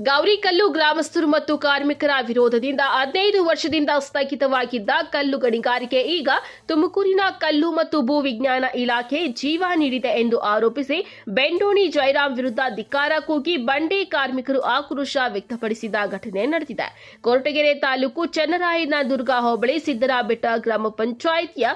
ಗೌರಿಕಲ್ಲು ಗ್ರಾಮಸ್ಥರು ಮತ್ತು ಕಾರ್ಮಿಕರ ವಿರೋಧದಿಂದ ಹದಿನೈದು ವರ್ಷದಿಂದ ಸ್ಥಗಿತವಾಗಿದ್ದ ಕಲ್ಲು ಗಣಿಗಾರಿಕೆ ಈಗ ತುಮಕೂರಿನ ಕಲ್ಲು ಮತ್ತು ಭೂ ವಿಜ್ಞಾನ ಇಲಾಖೆ ಜೀವ ನೀಡಿದೆ ಎಂದು ಆರೋಪಿಸಿ ಬೆಂಡೋಣಿ ಜಯರಾಮ್ ವಿರುದ್ಧ ಧಿಕ್ಕಾರ ಕೂಗಿ ಬಂಡೆ ಕಾರ್ಮಿಕರು ಆಕ್ರೋಶ ವ್ಯಕ್ತಪಡಿಸಿದ ಘಟನೆ ನಡೆದಿದೆ. ಕೊರಟಗೆರೆ ತಾಲೂಕು ಚನ್ನರಾಯನ ದುರ್ಗ ಹೋಬಳಿ ಸಿದ್ದರಾಬೆಟ್ಟ ಗ್ರಾಮ ಪಂಚಾಯಿತಿಯ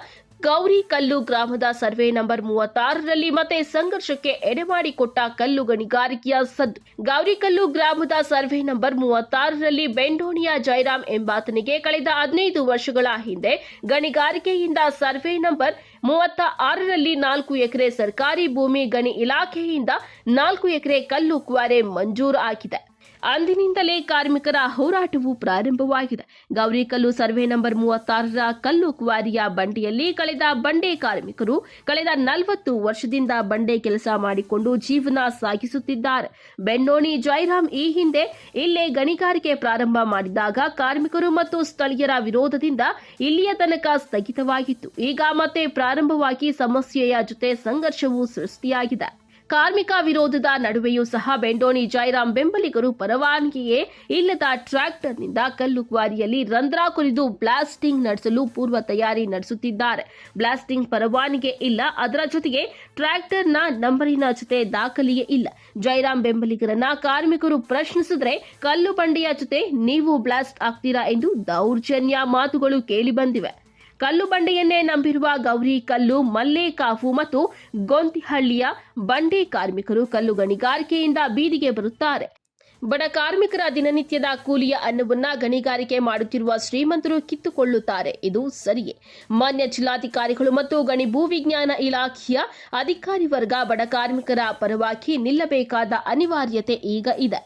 ಗೌರಿ ಕಲ್ಲು ಗ್ರಾಮದ ಸರ್ವೆ ನಂಬರ್ ಮೂವತ್ತಾರರಲ್ಲಿ ಮತ್ತೆ ಸಂಘರ್ಷಕ್ಕೆ ಎಡೆಮಾಡಿಕೊಟ್ಟ ಕಲ್ಲು ಗಣಿಗಾರಿಕೆಯ ಸದ್. ಗೌರಿಕಲ್ಲು ಗ್ರಾಮದ ಸರ್ವೆ ನಂಬರ್ ಮೂವತ್ತಾರರಲ್ಲಿ ಬೆಂಡೋಣಿಯ ಜಯರಾಮ್ ಎಂಬಾತನಿಗೆ ಕಳೆದ ಹದಿನೈದು ವರ್ಷಗಳ ಹಿಂದೆ ಗಣಿಗಾರಿಕೆಯಿಂದ ಸರ್ವೆ ನಂಬರ್ ಮೂವತ್ತ ಆರರಲ್ಲಿ ನಾಲ್ಕು ಎಕರೆ ಸರ್ಕಾರಿ ಭೂಮಿ ಗಣಿ ಇಲಾಖೆಯಿಂದ ನಾಲ್ಕು ಎಕರೆ ಕಲ್ಲು ಕ್ವಾರೆ ಮಂಜೂರು ಆಗಿದೆ ಅಂದಿನಿಂದಲೇ ಕಾರ್ಮಿಕರ ಹೋರಾಟವು ಪ್ರಾರಂಭವಾಗಿದೆ. ಗೌರಿಕಲ್ಲು ಸರ್ವೆ ನಂಬರ್ ಮೂವತ್ತಾರರ ಕಲ್ಲು ಕ್ವಾರಿಯ ಬಂಡೆಯಲ್ಲಿ ಕಳೆದ ಬಂಡೆ ಕಾರ್ಮಿಕರು ಕಳೆದ ನಲವತ್ತು ವರ್ಷದಿಂದ ಬಂಡೆ ಕೆಲಸ ಮಾಡಿಕೊಂಡು ಜೀವನ ಸಾಗಿಸುತ್ತಿದ್ದಾರೆ. ಬೆನ್ನೋಣಿ ಜಯರಾಮ್ ಈ ಹಿಂದೆ ಇಲ್ಲೇ ಗಣಿಗಾರಿಕೆ ಪ್ರಾರಂಭ ಮಾಡಿದಾಗ ಕಾರ್ಮಿಕರು ಮತ್ತು ಸ್ಥಳೀಯರ ವಿರೋಧದಿಂದ ಇಲ್ಲಿಯ ತನಕ ಸ್ಥಗಿತವಾಗಿತ್ತು. ಈಗ ಮತ್ತೆ ಪ್ರಾರಂಭವಾಗಿ ಸಮಸ್ಯೆಯ ಜೊತೆ ಸಂಘರ್ಷವು ಸೃಷ್ಟಿಯಾಗಿದೆ. ಕಾರ್ಮಿಕ ವಿರೋಧದ ನಡುವೆಯೂ ಸಹ ಬೆಂಡೋಣಿ ಜಯರಾಮ್ ಬೆಂಬಲಿಗರು ಪರವಾನಗಿಯೇ ಇಲ್ಲದ ಟ್ರ್ಯಾಕ್ಟರ್ನಿಂದ ಕಲ್ಲು ಕ್ವಾರಿಯಲ್ಲಿ ರಂಧ್ರ ಕುರಿದು ಬ್ಲಾಸ್ಟಿಂಗ್ ನಡೆಸಲು ಪೂರ್ವ ತಯಾರಿ ನಡೆಸುತ್ತಿದ್ದಾರೆ. ಬ್ಲಾಸ್ಟಿಂಗ್ ಪರವಾನಿಗೆ ಇಲ್ಲ, ಅದರ ಜೊತೆಗೆ ಟ್ರ್ಯಾಕ್ಟರ್ನ ನಂಬರಿನ ಜೊತೆ ದಾಖಲೆಯೇ ಇಲ್ಲ. ಜಯರಾಮ್ ಬೆಂಬಲಿಗರನ್ನ ಕಾರ್ಮಿಕರು ಪ್ರಶ್ನಿಸಿದ್ರೆ ಕಲ್ಲು ಬಂಡೆಯ ಜೊತೆ ನೀವು ಬ್ಲಾಸ್ಟ್ ಆಗ್ತೀರಾ ಎಂದು ದೌರ್ಜನ್ಯ ಮಾತುಗಳು ಕೇಳಿಬಂದಿವೆ ಕಲ್ಲು ಬಂಡೆಯನ್ನೇ ನಂಬಿರುವ ಗೌರಿ ಕಲ್ಲು ಮಲ್ಲೇಕಾಫು ಮತ್ತು ಗೊಂತಿಹಳ್ಳಿಯ ಬಂಡೆ ಕಾರ್ಮಿಕರು ಕಲ್ಲು ಗಣಿಗಾರಿಕೆಯಿಂದ ಬೀದಿಗೆ ಬರುತ್ತಾರೆ. ಬಡ ಕಾರ್ಮಿಕರ ದಿನನಿತ್ಯದ ಕೂಲಿಯ ಅನ್ನವನ್ನ ಗಣಿಗಾರಿಕೆ ಮಾಡುತ್ತಿರುವ ಶ್ರೀಮಂತರು ಕಿತ್ತುಕೊಳ್ಳುತ್ತಾರೆ. ಇದು ಸರಿಯೇ. ಮಾನ್ಯ ಜಿಲ್ಲಾಧಿಕಾರಿಗಳು ಮತ್ತು ಗಣಿ ಭೂವಿಜ್ಞಾನ ಇಲಾಖೆಯ ಅಧಿಕಾರಿ ವರ್ಗ ಬಡ ಕಾರ್ಮಿಕರ ಪರವಾಗಿ ನಿಲ್ಲಬೇಕಾದ ಅನಿವಾರ್ಯತೆ ಈಗ ಇದೆ.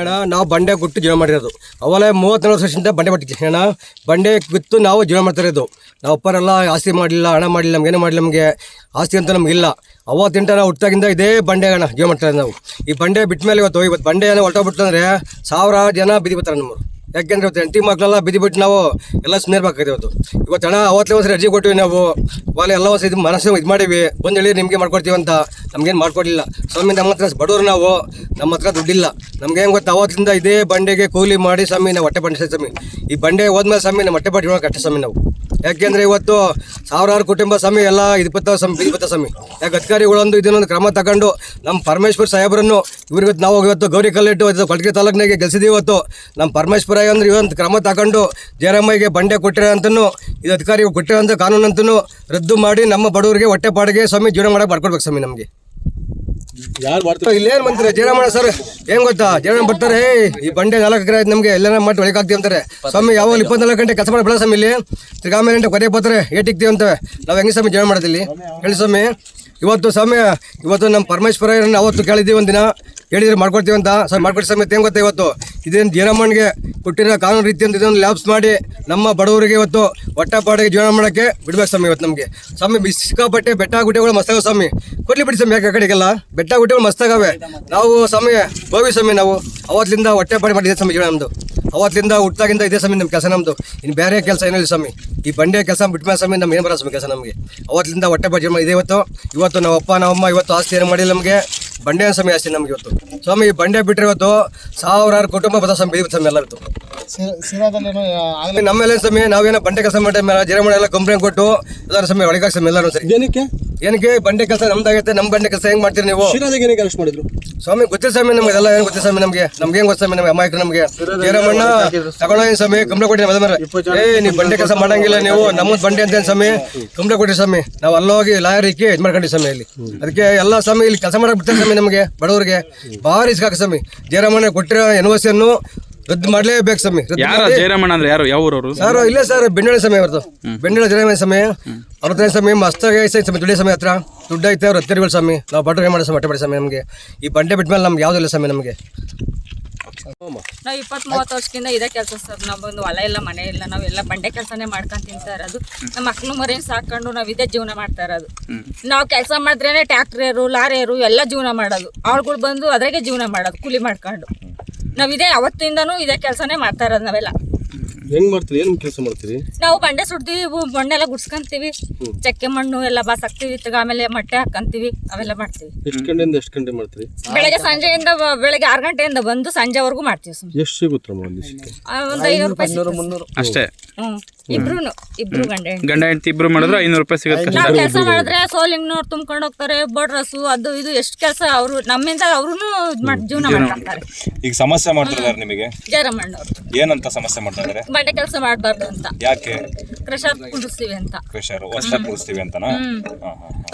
ಅಣ್ಣ ನಾವು ಬಂಡೆ ಕೊಟ್ಟು ಜೀವನ ಮಾಡಿರೋದು. ಅವಲೇ ಮೂವತ್ತ್ನಾಲ್ಕು ವರ್ಷದಿಂದ ಬಂಡೆ ಬಿಟ್ಟಿದ್ವಿ ಅಣ್ಣ ಬಂಡೆ ಬಿತ್ತು ನಾವು ಜೀವನ ಮಾಡ್ತಾ ಇರೋದು. ನಾವು ಅಪ್ಪರೆಲ್ಲ ಆಸ್ತಿ ಮಾಡಲಿಲ್ಲ ಹಣ ಮಾಡಿಲ್ಲ ನಮ್ಗೆ ಏನು ಮಾಡಲಿಲ್ಲ ನಮಗೆ. ಆಸ್ತಿ ಅಂತ ನಮಗಿಲ್ಲ. ಅವತ್ತಿಂಟ ನಾವು ಹುಟ್ಟಾಗಿಂದ ಇದೇ ಬಂಡೆ ಅಣ್ಣ. ಜೀವ ಮಾಡ್ತಾ ಇರೋದು ನಾವು? ಈ ಬಂಡೆ ಬಿಟ್ಟ ಮೇಲೆ ಇವತ್ತು ಇವತ್ತು ಬಂಡೆ ಏನೋ ಹೊರಟೋಗ್ಬಿಟ್ಟಂದ್ರೆ ಸಾವಿರ ಜನ ಬಿದ್ದು ಬರ್ತಾರೆ ನಮ್ಮರು. ಯಾಕೆಂದ್ರೆ ಇವತ್ತು ಹೆಂಡತಿ ಮಕ್ಕಳೆಲ್ಲ ಬಿದ್ದು ಬಿಟ್ಟು ನಾವು ಎಲ್ಲ ಸುಮ್ಮನೆ ಇವತ್ತು. ಇವತ್ತು ಹಣ ಅವತ್ತೇ ಒಂದ್ಸರಿ ಅರ್ಜಿ ಕೊಟ್ಟಿವಿ ನಾವು. ವಾಲೆ ಎಲ್ಲ ಒಂದ್ಸರಿ ಇದು ಮನಸ್ಸು ಇದು ಮಾಡೀವಿ. ಬಂದು ಹೇಳಿ ನಿಮಗೆ ಮಾಡ್ಕೊಡ್ತೀವಿ ಅಂತ. ನಮ್ಗೇನು ಮಾಡ್ಕೊಡ್ಲಿಲ್ಲ. ಸ್ವಾಮಿ ನಮ್ಮ ಹತ್ರ ಬಡವರು ನಾವು. ನಮ್ಮ ಹತ್ರ ದುಡ್ಡಿಲ್ಲ. ನಮ್ಗೆ ಹೆಂಗೆ ಗೊತ್ತು, ಅವತ್ತಿಂದ ಇದೇ ಬಂಡೆಗೆ ಕೂಲಿ ಮಾಡಿ ಸ್ವಾಮಿ ನಾವು ಹೊಟ್ಟೆ ಪಡಿಸಿ ಸ್ವಾಮಿ. ಈ ಬಂಡೆ ಹೋದ್ಮೇಲೆ ಸ್ವಾಮಿ ನಮ್ಮ ಹೊಟ್ಟೆ ಪಟ್ಟಿ ಕಷ್ಟ ಸ್ವಾಮಿ ನಾವು. ಯಾಕೆಂದ್ರೆ ಇವತ್ತು ಸಾವಿರಾರು ಕುಟುಂಬ ಸ್ವಾಮಿ, ಎಲ್ಲ ಇಪ್ಪತ್ತ ಸ್ವಾಮಿ ಇದ್ಪತ್ತ ಸ್ವಾಮಿ. ಯಾಕೆ ಅಧಿಕಾರಿಗಳೊಂದು ಇದನ್ನೊಂದು ಕ್ರಮ ತಗೊಂಡು ನಮ್ಮ ಪರಮೇಶ್ವರ್ ಸಾಹೇಬರನ್ನು ಇವ್ರಿಗೆ ನಾವು ಇವತ್ತು ಗೌರಿ ಕಲ್ಲಿಟ್ಟು, ಇವತ್ತು ಕೊಳಗೆ ತಾಲೂಕಿನಾಗೆ ಗೆಲ್ಸಿದ್ದೀವಿ ಇವತ್ತು. ನಮ್ಮ ಪರಮೇಶ್ವರ ಅಂದ್ರೆ ಇವತ್ತು ಕ್ರಮ ತಗೊಂಡು ಜಯರಾಮಯ್ಯಗೆ ಬಂಡೆ ಕೊಟ್ಟಿರೋ ಅಂತನೂ, ಇದು ಅಧಿಕಾರಿಗಳು ಕೊಟ್ಟಿರೋ ಅಂತ ಕಾನೂನು ಅಂತನೂ ರದ್ದು ಮಾಡಿ ನಮ್ಮ ಬಡವರಿಗೆ ಹೊಟ್ಟೆಪಾಡಿಗೆ ಸ್ವಾಮಿ ಜೀವನ ಮಾಡೋಕೆ ಬರ್ಕೊಡ್ಬೇಕು ಸ್ವಾಮಿ ನಮಗೆ. ಯಾರು ಮಾಡ್ತಾರೆ? ಇಲ್ಲೇನು ಜಯರಾಮಣ್ಣ ಸರ್. ಏನ್ ಗೊತ್ತಾ? ಜಯರಾಮ್ ಬರ್ತಾರೆ. "ಏಯ್, ಈ ಬಂಡೆ ನಾಲ್ಕು ಎಕರೆ ನಮಗೆ. ಎಲ್ಲ ಮಾಡಿ ಒಳಗೆ ಹಾಕ್ತೀವಿ ಅಂತಾರೆ. ಸ್ವಾಮಿ ಯಾವಾಗ ಇಪ್ಪತ್ನಾಲ್ಕು ಗಂಟೆ ಕೆಲಸ ಮಾಡಿ ಬೆಳೆ ಸ್ವಾಮಿ ಇಲ್ಲಿ. ತಿರ್ಗಾ ಆಮೇಲೆ ಗಂಟೆ ಕೊನೆ ಬರ್ತಾರೆ. ಏಟಿಕ್ತೀವಿ ಅಂತವೆ ನಾವು ಹೆಂಗೆ ಸ್ವಾಮಿ ಜೀವನ ಮಾಡೋದಿಲ್ಲಿ ಹೇಳಿ ಸ್ವಾಮಿ. ಇವತ್ತು ಸ್ವಾಮಿ ಇವತ್ತು ನಮ್ಮ ಪರಮೇಶ್ವರ ಅವತ್ತು ಕೇಳಿದ್ದೀವಿ ಒಂದಿನ. ಹೇಳಿದ್ರೆ ಮಾಡ್ಕೊಡ್ತೀವಿ ಅಂತ. ಸರ್ ಮಾಡ್ಕೊಡಿ ಸ್ವಾಮಿ. ಏನು ಗೊತ್ತಾ ಇವತ್ತು? ಇದೇನು ಜಯರಾಮಣ್ಗೆ ಕೊಟ್ಟಿರೋ ಕಾನೂನು ರೀತಿಯಿಂದ ಇದನ್ನು ಲ್ಯಾಬ್ಸ್ ಮಾಡಿ ನಮ್ಮ ಬಡವರಿಗೆ ಇವತ್ತು ಹೊಟ್ಟೆ ಪಾಡಿಗೆ ಜೀವನ ಮಾಡೋಕ್ಕೆ ಬಿಡ್ಬೇಕು ಸ್ವಾಮಿ ಇವತ್ತು ನಮಗೆ. ಸ್ವಾಮಿ ಸಿಕ್ಕಾಪಟ್ಟೆ ಬೆಟ್ಟ ಗುಡ್ಡೆಗಳು ಮಸ್ತಾಗ ಸ್ವಾಮಿ. ಕೊಡ್ಲಿ ಬಿಡಿ ಸ್ವಾಮಿ ಯಾಕೆ ಕಡೆಗೆಲ್ಲ? ಬೆಟ್ಟ ಗುಡ್ಡೆಗಳು ಮಸ್ತಾಗವೆ. ನಾವು ಸ್ವಾಮಿ ಹೋಗಿ ಸ್ವಾಮಿ ನಾವು. ಅವತ್ತಿಂದ ಹೊಟ್ಟೆ ಪಾಡಿ ಮಾಡಿದೆ ಸ್ವಾಮಿ ಜೀವನ ನಮ್ಮದು ಅವತ್ತಿಂದ ಹುಟ್ಟಾಗಿಂದ ಇದೇ ಸಮಯ ನಮ್ಮ ಕೆಲಸ ನಮ್ಮದು ಇನ್ನು ಬೇರೆ ಕೆಲಸ ಏನಿಲ್ಲ ಸ್ವಾಮಿ. ಈ ಬಂಡೆ ಕೆಲಸ ಬಿಟ್ಮೇಲೆ ಸ್ವಾಮಿ ನಮ್ಮ ಏನು ಬರೋ ಸ್ವಾಮಿ ಕೆಲಸ ನಮಗೆ. ಅವತ್ತಿಂದ ಹೊಟ್ಟೆ ಬಜೆ ಇದೆ ಇವತ್ತು. ಇವತ್ತು ನಮ್ಮ ಅಪ್ಪ ನಮ್ಮಮ್ಮ ಇವತ್ತು ಆಸ್ತಿ ಏನು ಮಾಡಿಲ್ಲ ನಮಗೆ. ಬಂಡೆ ಸ್ವಾಮಿ ಆಸ್ತಿ ನಮಗೆ ಇವತ್ತು. ಸ್ವಾಮಿ, ಈ ಬಂಡೆ ಬಿಟ್ಟರೆ ಇವತ್ತು ಸಾವಿರಾರು ಕುಟುಂಬ ಬದ ಸ್ವಾಮಿ ಸ್ವಾಮಿ ಎಲ್ಲ ಆಗಲೇ ನಮ್ಮೆಲ್ಲ ಸಮಯ ನಾವೇನೋ ಬಂಡೆ ಕೆಲಸ ಮಾಡಿದ ಮೇಲೆ ಜೀರಮಣ ಎಲ್ಲ ಕಂಪ್ಲೇಂಟ್ ಕೊಟ್ಟು ಎಲ್ಲರ ಸಮಯ ಒಳಗೆ ಸಮಯ ಎಲ್ಲರೂ ಸರಿ. ಏನಕ್ಕೆ? ಏನಕ್ಕೆ? ಬಂಡೆ ಕೆಲಸ ನಮ್ದಾಗೈತೆ ನಮ್ಮ ಬಂಡೆ ಕೆಲಸ ಹೆಂಗ್ ಮಾಡ್ತೀರಿ ನೀವು? ಶಿರಾದಾಗ ಮಾಡಿದ್ರು? ಸ್ವಾಮಿ ಗೊತ್ತಿಲ್ಲ ಸ್ವಾಮಿ ನಮ್ಗೆ ಎಲ್ಲ ಏನು ಗೊತ್ತಿಲ್ಲ ಸ್ವಾಮಿ ನಮಗೆ. ನಮ್ಗೆ ಹೆಂಗ್ ಗೊತ್ತ ಸ್ವಾಮಿ ನಮ್ಗೆ ಅಮ್ಮಾಯ್ಕ ನಮಗೆ. ಜೀರಮಣ್ಣ ತಗೊಳ್ಳೋ ಸ್ವಾಮಿ ಕಂಪ್ಲೇಂಟ್ ಕೊಟ್ಟಿ ಮದ ಮೇಲೆ. ಏ ನೀವು ಬಂಡೆ ಕೆಲಸ ಮಾಡಂಗಿಲ್ಲ ನೀವು ನಮ್ಮದ್ ಬಂಡೆ ಅಂತ ಏನ್ ಸ್ವಾಮಿ? ಕಂಪ್ಲೇಂಟ್ ಕೊಟ್ಟಿರಿ ಸ್ವಾಮಿ. ನಾವು ಅಲ್ಲೋಗಿ ಲಾಯರ್ ಇಕ್ಕಿ ಇದು ಮಾಡ್ಕೊಂಡಿ ಸ್ವಾಮಿ ಇಲ್ಲಿ. ಅದಕ್ಕೆ ಎಲ್ಲ ಸ್ವಾಮಿ ಇಲ್ಲಿ ಕೆಲಸ ಮಾಡಕ್ ಬಿಡ್ತಾರೆ ಸ್ವಾಮಿ ನಮಗೆ ಬಡವರಿಗೆ. ಭಾರಿ ಇಸ್ಕಾಕ ಸ್ವಾಮಿ. ಜೀರಮಣ್ಣ ಕೊಟ್ಟಿರೋ ಎನ್ ಒ ಸಿ ಅನ್ನು ರದ್ದು ಮಾಡ್ಲೇಬೇಕು ಸ್ವಾಮಿ ರದ್ದು ಯಾರ ಮಾಡಿ- ಜಯರಾಮಣ್ಣ ಅಂದ್ರೆ ಯಾರು? ಯಾವ ಊರವರು? ಸರ್ ಇಲ್ಲೇ ಸರ್ ಬೆಂಡಳ ಸಮಯ ಅವ್ರದ್ದು. ಬೆಂಡಳ ಜನ ಸಮಯ ಹತ್ರ ಸಮಯ ಮಸ್ತಾಗಿ ಐತೆ ಸಮಯ ದುಡ್ಡಿ ಸಮಯ ಹತ್ರ. ದುಡ್ಡು ಐತೆ ಅವ್ರು ಹತ್ತಿರಗಳು ಸ್ವಾಮಿ. ನಾವು ಬಟ್ಟೆ ಮಾಡೋ ಸಮಯ ಹೊಟ್ಟೆ ಸಮಯ ನಮಗೆ. ಈ ಬಂಡೆ ಬಿಟ್ಟ ಮೇಲೆ ನಮ್ಗೆ ಯಾವುದಿಲ್ಲ ಸಮಯ ನಮಗೆ. ನಾವು ಇಪ್ಪತ್ ಮೂವತ್ತು ವರ್ಷದಿಂದ ಇದೇ ಕೆಲಸ ಸರ್. ನಮ್ಮೊಂದು ಹೊಲ ಇಲ್ಲ ಮನೆ ಇಲ್ಲ ನಾವೆಲ್ಲ ಬಂಡೆ ಕೆಲಸನೇ ಮಾಡ್ಕೊಂಡ್ ಸರ್ ಅದು ನಮ್ಮ ಮಕ್ಳು ಮರಿ ಸಾಕೊಂಡು ನಾವು ಇದೇ ಜೀವನ ಮಾಡ್ತಾ ಇರೋದು. ನಾವು ಕೆಲಸ ಮಾಡಿದ್ರೇನೆ ಟ್ಯಾಕ್ಟ್ರಿಯರು ಲಾರಿಯರು ಎಲ್ಲ ಜೀವನ ಮಾಡೋದು. ಅವ್ರುಗಳು ಬಂದು ಅದ್ರಾಗೆ ಜೀವನ ಮಾಡೋದು ಕೂಲಿ ಮಾಡ್ಕೊಂಡು. ನಾವು ಇದೇ ಅವತ್ತಿಂದನೂ ಇದೇ ಕೆಲಸನೇ ಮಾಡ್ತಾ ಇರೋದು ನಾವೆಲ್ಲ. ಹೆಂಗ್ ಮಾಡ್ತೀರಿ? ಏನ್ ಕೆಲಸ ಮಾಡ್ತೀರಿ? ನಾವು ಬಂಡೆ ಸುಡ್ತೀವಿ ಇವು ಮಣ್ಣೆಲ್ಲ ಗುಡ್ಸ್ಕೊಂತೀವಿ. ಚಕ್ಕೆ ಮಣ್ಣು ಎಲ್ಲ ಬಾಸ್ ಹಾಕ್ತಿವಿ ತಿರ್ಗಾ ಆಮೇಲೆ ಮೊಟ್ಟೆ ಹಾಕಂತೀವಿ ಅವೆಲ್ಲ ಮಾಡ್ತೀವಿ. ಎಷ್ಟು ಗಂಟೆಯಿಂದ ಎಷ್ಟು ಗಂಟೆ ಮಾಡ್ತೀರಿ? ಬೆಳಗ್ಗೆ ಸಂಜೆಯಿಂದ ಬ- ಬೆಳಗ್ಗೆ ಆರು ಗಂಟೆಯಿಂದ ಬಂದು ಸಂಜೆವರೆಗೂ ಮಾಡ್ತೀವಿ ಸುಮ್ಮನೆ ಎಷ್ಟು ಸಿಗುತ್ತಮ್ಮ ಅಲ್ಲಿ ಸಿಕ್ಕ ಒಂದು ಐನೂರು ರೂಪಾಯಿ ಸಿಗುತ್ತೆ. ಅಷ್ಟೇ. ಹ್ಮ್. ಇಬ್ರು ಇಬ್ರು ಗಂಡ ಹೆಂಡ್ತಿ. ಗಂಡ ಹೆಂಡತಿ ಇಬ್ರು ಮಾಡಿದ್ರೆ ಐನೂರು ರೂಪಾಯಿ ಸಿಗುತ್ತೆ. ಕಷ್ಟ ನಾವ್ ಕೆಲಸ ಮಾಡಿದ್ರೆ ಸೋಲಿಂಗ್ನವ್ರು ತುಂಬ್ಕೊಂಡು ಹೋಗ್ತಾರೆ ಬಡ್ರಸು ಅದು ಇದು ಎಷ್ಟು ಕೆಲಸ ಅವರು ನಮ್ಮಿಂದ ಅವ್ರು ಜೀವನ ಮಾಡ್ತಾರೆ ಈಗ ಸಮಸ್ಯೆ ಮಾಡ್ತಿದ್ದಾರೆ ನಿಮಗೆ? ಜಯರಮಣ್ಣವ್ರು. ಏನಂತ ಸಮಸ್ಯೆ ಮಾಡ್ತಾ ಇದಾರೆ? ಬಂಡೆ ಕೆಲಸ ಮಾಡಬಾರ್ದು ಅಂತ. ಯಾಕೆ? ಕ್ರಷರ್ ಕುಡಿಸ್ತೀವಿ ಅಂತ. ಕ್ರಷರ್ ಹೊಸ ಕುಡಿಸ್ತೀವಿ ಅಂತನಾ?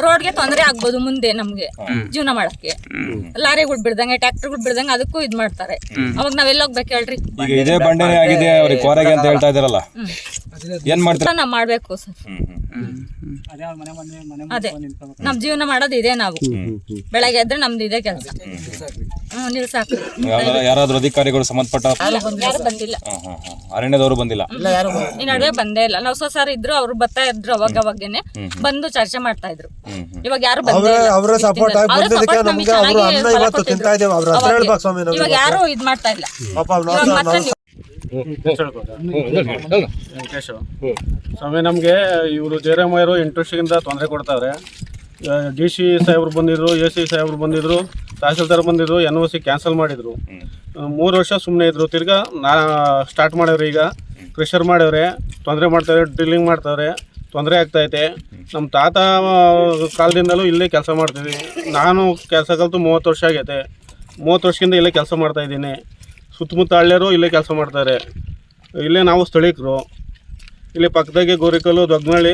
ರೋಡ್ಗೆ ರೋಡ್ಗೆ ತೊಂದರೆ ಆಗ್ಬೋದು ಮುಂದೆ ನಮ್ಗೆ ಜೀವನ ಮಾಡಕ್ಕೆ. ಲಾರಿಗಳು ಬಿಡ್ದಂಗೆ ಟ್ರ್ಯಾಕ್ಟರ್ಗಳು ಬಿಡ್ದಂಗೆ ಅದಕ್ಕೂ ಇದ್ ಮಾಡ್ತಾರೆ. ಅವಾಗ ನಾವೆಲ್ಲ ಹೋಗ್ಬೇಕು ಹೇಳ್ರಿ. ಈಗ ಇದೇ ಬಂಡೆನೇ ಆಗಿದೆ ಅವ್ರಿಗೆ ಕೋರೆಗೆ ಅಂತ ಹೇಳ್ತಾ ಇದಾರಲ್ಲ ಏನ್ ಮಾಡ್ತೀರಾ? ನಾವು ಮಾಡ್ಬೇಕು ಸರ್. ಹ್ಮ್ ಹ್ಮ್ ಅದೇ ನಮ್ ಜೀವನ ಮಾಡೋದು ಇದೆ ನಾವು. ಬೆಳಗ್ಗೆ ಎದ್ರೆ ನಮ್ದು ಇದೆ ಕೆಲಸ. ಹ್ಮ್ ಯಾರಾದ್ರೂ ಅಧಿಕಾರಿಗಳು ಸಂಬಂಧಪಟ್ಟ ಯಾರು ಬಂದಿಲ್ಲ. ಅರಣ್ಯದವರು ಬಂದಿಲ್ಲ. ಈ ನಡುವೆ ಬಂದೇ ಇಲ್ಲ. ನಾವು ಸರ್ ಇದ್ರು ಅವ್ರು ಬರ್ತಾ ಇದ್ರು ಅವಾಗ ಅವಾಗೇನೆ ಬಂದು ಚರ್ಚೆ ಮಾಡ್ತಾ ಇದ್ರು. ಇವಾಗ ಯಾರು ಅವರ ಸಪೋರ್ಟ್ ಆಗಿ ಬಂದಿದ್ದಕ್ಕೆ support ನಮ್ಗೆ ನಮ್ಗೆ ಅವರು ಚೆನ್ನಾಗಿ ಅನ್ನ ಇವತ್ತು ತಿಂತಾ ಇದ್ದೇವೆ. ಅವ್ರ ಹತ್ರ ಹೇಳ್ಬೇಕು ಸ್ವಾಮಿ ನಮ್ಗೆ ಇವಾಗ ಯಾರು ಇದ್ ಮಾಡ್ತಾ ಇಲ್ಲ. ನೀವು ಸ್ವಾಮಿ ನಮಗೆ ಇವರು ಜಯರಾಮಯ್ಯರು ಇಂಟ್ರೆಸ್ಟಿಂದ ತೊಂದರೆ ಕೊಡ್ತಾರೆ ಡಿ ಸಿ ಸಾಹೇಬ್ರು ಬಂದಿದ್ರು ಎ ಸಿ ಸಾಹೇಬ್ರು ಬಂದಿದ್ರು ತಹಸೀಲ್ದಾರ್ ಬಂದಿದ್ರು ಎನ್ ಒ ಸಿ ಕ್ಯಾನ್ಸಲ್ ಮಾಡಿದ್ರು. ಮೂರು ವರ್ಷ ಸುಮ್ಮನೆ ಇದ್ರು. ತಿರ್ಗಾ ನಾ ಸ್ಟಾರ್ಟ್ ಮಾಡ್ಯವ್ರೆ ಈಗ. ಕ್ರೆಷರ್ ಮಾಡ್ಯವ್ರೆ ತೊಂದರೆ ಮಾಡ್ತಾರೆ ಡ್ರಿಲ್ಲಿಂಗ್ ಮಾಡ್ತಾರೆ ತೊಂದರೆ ಆಗ್ತೈತೆ ನಮ್ಮ ತಾತ ಕಾಲದಿಂದಲೂ ಇಲ್ಲೇ ಕೆಲಸ ಮಾಡ್ತೀವಿ ನಾನು ಕೆಲಸ ಕಲಿತು ಮೂವತ್ತು ವರ್ಷ ಆಗೈತೆ. ಮೂವತ್ತು ವರ್ಷದಿಂದ ಇಲ್ಲೇ ಕೆಲಸ ಮಾಡ್ತಾ ಇದ್ದೀನಿ. ಸುತ್ತಮುತ್ತ ಹಳ್ಳಿಯರು ಇಲ್ಲೇ ಕೆಲಸ ಮಾಡ್ತಾರೆ. ಇಲ್ಲೇ ನಾವು ಸ್ಥಳೀಕರು ಇಲ್ಲಿ ಪಕ್ಕದಾಗೆ ಗೋರಿಕಲ್ಲು ದೊಗ್ನಳ್ಳಿ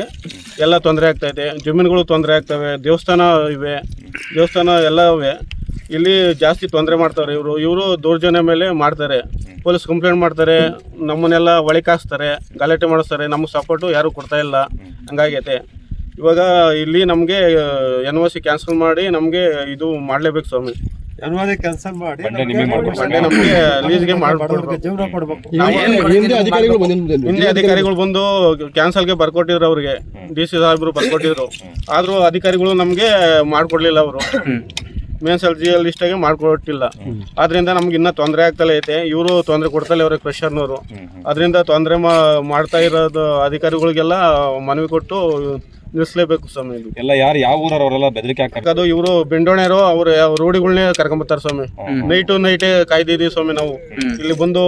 ಎಲ್ಲ ತೊಂದರೆ ಆಗ್ತೈತೆ ಜಮೀನುಗಳು ತೊಂದರೆ ಆಗ್ತವೆ. ದೇವಸ್ಥಾನ ಇವೆ. ದೇವಸ್ಥಾನ ಎಲ್ಲ ಇವೆ. ಇಲ್ಲಿ ಜಾಸ್ತಿ ತೊಂದರೆ ಮಾಡ್ತಾರೆ ಇವರು. ಇವರು ದೌರ್ಜನ್ಯ ಮೇಲೆ ಮಾಡ್ತಾರೆ. ಪೊಲೀಸ್ ಕಂಪ್ಲೇಂಟ್ ಮಾಡ್ತಾರೆ. ನಮ್ಮನ್ನೆಲ್ಲ ಒಳಕಾಸ್ತಾರೆ ಗಲಾಟೆ ಮಾಡಿಸ್ತಾರೆ. ನಮಗೆ ಸಪೋರ್ಟು ಯಾರೂ ಕೊಡ್ತಾ ಇಲ್ಲ. ಹಂಗಾಗೈತೆ. ಇವಾಗ ಇಲ್ಲಿ ನಮಗೆ ಎನ್ ಒ ಸಿ ಕ್ಯಾನ್ಸಲ್ ಮಾಡಿ ನಮಗೆ ಇದು ಮಾಡಲೇಬೇಕು ಸ್ವಾಮಿ. ಕೆಲಸ ಮಾಡಿ ಜೀವನ ಕೊಡ್ಬೇಕು. ಹಿಂದೆ ಅಧಿಕಾರಿಗಳು ಬಂದು ಕ್ಯಾನ್ಸಲ್ಗೆ ಬರ್ಕೊಟ್ಟಿದ್ರು ಅವ್ರಿಗೆ. ಡಿ ಸಿ ಸಾಹೇಬ್ರು ಬರ್ಕೊಟ್ಟಿದ್ರು. ಆದ್ರೂ ಅಧಿಕಾರಿಗಳು ನಮ್ಗೆ ಮಾಡ್ಕೊಡ್ಲಿಲ್ಲ ಅವರು. ಮೇನ್ಸಲ್ ಜಿ ಎಲ್ ಲಿಸ್ಟಾಗೆ ಮಾಡ್ಕೊಟ್ಟಿಲ್ಲ. ಆದ್ರಿಂದ ನಮ್ಗೆ ಇನ್ನೂ ತೊಂದರೆ ಆಗ್ತಲೇ ಐತೆ. ಇವರು ತೊಂದರೆ ಕೊಡ್ತಲೇ ಅವ್ರಿಗೆ ಕ್ರಷರ್ನವರು ಅದರಿಂದ ತೊಂದರೆ ಮಾಡ್ತಾ ಇರೋದು ಅಧಿಕಾರಿಗಳಿಗೆಲ್ಲ ಮನವಿ ಕೊಟ್ಟು ನಿಲ್ಲಿಸಲೇಬೇಕು ಸ್ವಾಮಿ ಎಲ್ಲ ಯಾರು ಯಾವ ಊರವರೆಲ್ಲ ಅವರೆಲ್ಲ ಬೆದರಿಕೆ ಹಾಕೋದು ಅದು ಇವರು ಬೆಂಡೋಣೆರು ಅವ್ರು ರೂಢಿಗಳನ್ನೇ ಕರ್ಕೊಂಬರ್ತಾರೆ ಸ್ವಾಮಿ. ನೈಟು ನೈಟೇ ಕಾಯ್ದಿದ್ದೀವಿ ಸ್ವಾಮಿ ನಾವು. ಇಲ್ಲಿ ಬಂದು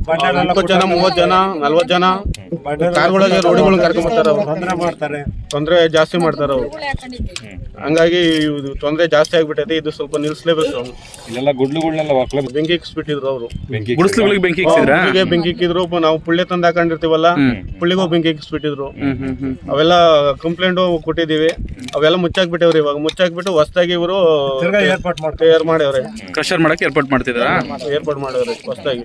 ಇಪ್ಪತ್ತು ಜನ ಮೂವತ್ತು ಜನ ನಲ್ವತ್ತು ಜನ. ಕಾರ್ಗಳಿಗೆ ರೋಡಿಗಳನ್ನ ಕರ್ಕೊಂಬರ್ತಾರೆ ಅವ್ರು. ತೊಂದರೆ ಮಾಡ್ತಾರೆ. ತೊಂದರೆ ಜಾಸ್ತಿ ಮಾಡ್ತಾರ ಅವ್ರು. ಹಂಗಾಗಿ ಇದು ತೊಂದರೆ ಜಾಸ್ತಿ ಆಗ್ಬಿಟ್ಟೈತೆ. ಇದು ಸ್ವಲ್ಪ ನಿಲ್ಲಿಸ್ಲೇಬೇಕು ಸ್ವಾಮಿ ಇಲ್ಲೆಲ್ಲ ಗುಡ್ಲುಗಳನ್ನೆಲ್ಲ ಒಕ್ಕಲೆ ಬೆಂಕಿ ಇಕ್ಸ್ಬಿಟ್ಟಿದ್ರು ಅವರು. ಬೆಂಕಿ ಗುಡಿಸ್ಲುಗಳಿಗೆ ಬೆಂಕಿ ಇಕ್ಸಿದ್ರಾ? ಬೆಂಕಿ ಇಕ್ಕಿದ್ರು. ಪ- ನಾವು ಪುಳ್ಳೆ ತಂದು ಹಾಕೊಂಡಿರ್ತೀವಲ್ಲ ಪುಳ್ಳಿಗೂ ಬೆಂಕಿ ಇಕ್ಸ್ಬಿಟ್ಟಿದ್ರು. ಅವೆಲ್ಲ ಕಂಪ್ಲೇಂಟ್ ಕೊಟ್ಟಿದೀವಿ ಅವೆಲ್ಲ ಮುಚ್ಚಾಕ್ಬಿಟ್ಟವ್ರಿ ಇವಾಗ. ಮುಚ್ಚಾಕ್ಬಿಟ್ಟು ಹೊಸ್ದಾಗಿ ಇವರು ಏರ್ಪಾಟ್ ಮಾಡ್ತಾರೆ. ಏರ್ಪಾಟ್ ಮಾಡ್ಯವ್ರೆ. ಕ್ರಷರ್ ಮಾಡಕ್ಕೆ ಏರ್ಪಾಟ್ ಮಾಡ್ತಿದ್ದಾರಾ ಹೊಸದಾಗಿ ಮಾಡವ್ರೆ ಹೊಸ್ದಾಗಿ.